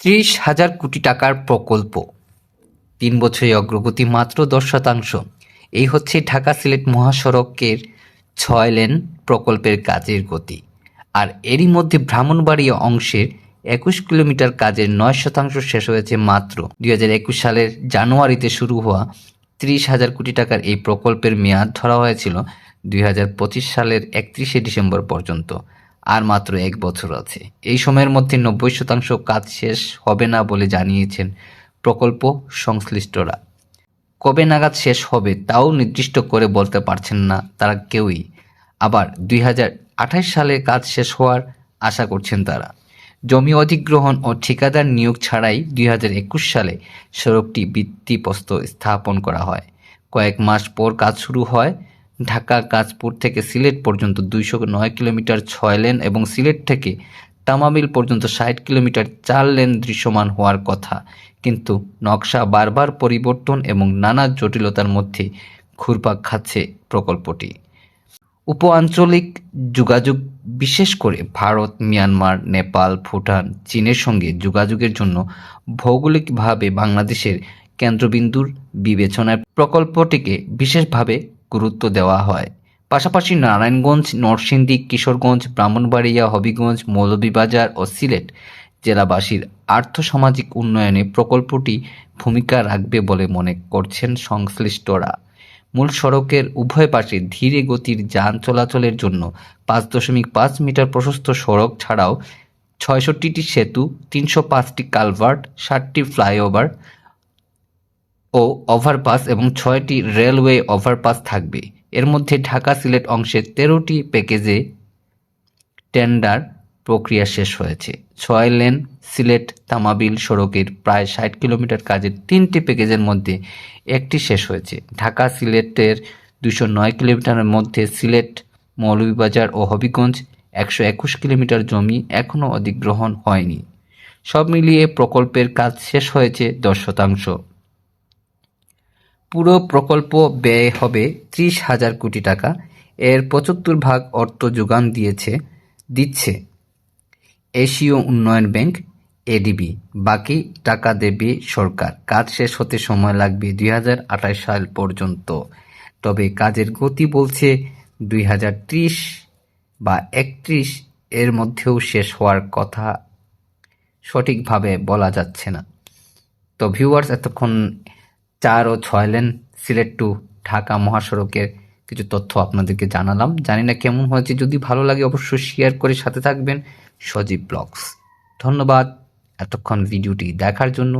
ত্রিশ হাজার কোটি টাকার প্রকল্প। তিন বছরে অগ্রগতি মাত্র দশ শতাংশ। এই হচ্ছে ঢাকা সিলেট মহাসড়কের ছয় লেন প্রকল্পের কাজের গতি। আর এরই মধ্যে ব্রাহ্মণবাড়িয়া অংশের একুশ কিলোমিটার কাজের নয় শতাংশ শেষ হয়েছে মাত্র। দুই হাজার একুশ সালের জানুয়ারিতে শুরু হওয়া ত্রিশ হাজার কোটি টাকার এই প্রকল্পের মেয়াদ ধরা হয়েছিল দুই হাজার পঁচিশ সালের একত্রিশে ডিসেম্বর পর্যন্ত। আর মাত্র এক বছর আছে। এই সময়ের মধ্যে নব্বই শতাংশ কাজ শেষ হবে না বলে জানিয়েছেন প্রকল্প সংশ্লিষ্টরা। কবে নাগাদ শেষ হবে তাও নির্দিষ্ট করে বলতে পারছেন না তারা কেউই। আবার দুই হাজার আঠাশ সালে কাজ শেষ হওয়ার আশা করছেন তারা। জমি অধিগ্রহণ ও ঠিকাদার নিয়োগ ছাড়াই দুই হাজার একুশ সালে সড়কটি ভিত্তিপ্রস্ত স্থাপন করা হয়। কয়েক মাস পর কাজ শুরু হয় ঢাকা কাজপুর থেকে সিলেট পর্যন্ত দুইশো নয় কিলোমিটার ছয় লেন এবং সিলেট থেকে তামাবিল পর্যন্ত ষাট কিলোমিটার চার লেন দৃশ্যমান হওয়ার কথা। কিন্তু নকশা বারবার পরিবর্তন এবং নানা জটিলতার মধ্যে ঘুরপাক খাচ্ছে প্রকল্পটি। উপ আঞ্চলিক যোগাযোগ, বিশেষ করে ভারত, মিয়ানমার, নেপাল, ভুটান, চীনের সঙ্গে যোগাযোগের জন্য ভৌগোলিকভাবে বাংলাদেশের কেন্দ্রবিন্দুর বিবেচনায় প্রকল্পটিকে বিশেষভাবে গুরুত্ব দেওয়া হয়। পাশাপাশি নারায়ণগঞ্জ, নরসিংদী, কিশোরগঞ্জ, ব্রাহ্মণবাড়িয়া, হবিগঞ্জ, মৌলভীবাজার ও সিলেট জেলাবাসীর আর্থসামাজিক উন্নয়নে প্রকল্পটি ভূমিকা রাখবে বলে মনে করছেন সংশ্লিষ্টরা। মূল সড়কের উভয় পাশে ধীরে গতির যান চলাচলের জন্য পাঁচ দশমিক পাঁচ মিটার প্রশস্ত সড়ক ছাড়াও ছয়ষট্টিটি সেতু, তিনশো পাঁচটি কালভার্ট, ষাটটি ফ্লাইওভার ও ওভারপাস এবং ছয়টি রেলওয়ে ওভারপাস থাকবে। এর মধ্যে ঢাকা সিলেট অংশের তেরোটি প্যাকেজে টেন্ডার প্রক্রিয়া শেষ হয়েছে। ছয় লেন সিলেট তামাবিল সড়কের প্রায় ষাট কিলোমিটার কাজের তিনটি প্যাকেজের মধ্যে একটি শেষ হয়েছে। ঢাকা সিলেটের দুশো নয় কিলোমিটারের মধ্যে সিলেট, মৌলভীবাজার ও হবিগঞ্জ একশো একুশ কিলোমিটার জমি এখনও অধিগ্রহণ হয়নি। সব মিলিয়ে প্রকল্পের কাজ শেষ হয়েছে দশ শতাংশ। পুরো প্রকল্প ব্যয় হবে ত্রিশ হাজার কোটি টাকা। এর পঁচাত্তর ভাগ অর্থ যোগান দিয়েছে, দিচ্ছে এশীয় উন্নয়ন ব্যাংক, এডিবি। বাকি টাকা দেবে সরকার। কাজ শেষ হতে সময় লাগবে দুই হাজার আঠাশ সাল পর্যন্ত। তবে কাজের গতি বলছে দুই হাজার ত্রিশ বা একত্রিশ। এর মধ্যেও শেষ হওয়ার কথা সঠিকভাবে বলা যাচ্ছে না। তো ভিউয়ার্স এতক্ষণ চার ও ছয় লেন সিলেট টু ঢাকা মহাসড়কের কিছু তথ্য আপনাদেরকে জানালাম। জানি না কেমন হয়েছে, যদি ভালো লাগে অবশ্যই শেয়ার করে সাথে থাকবেন সজীব ব্লগস। ধন্যবাদ, এতক্ষণ ভিডিওটি দেখার জন্য।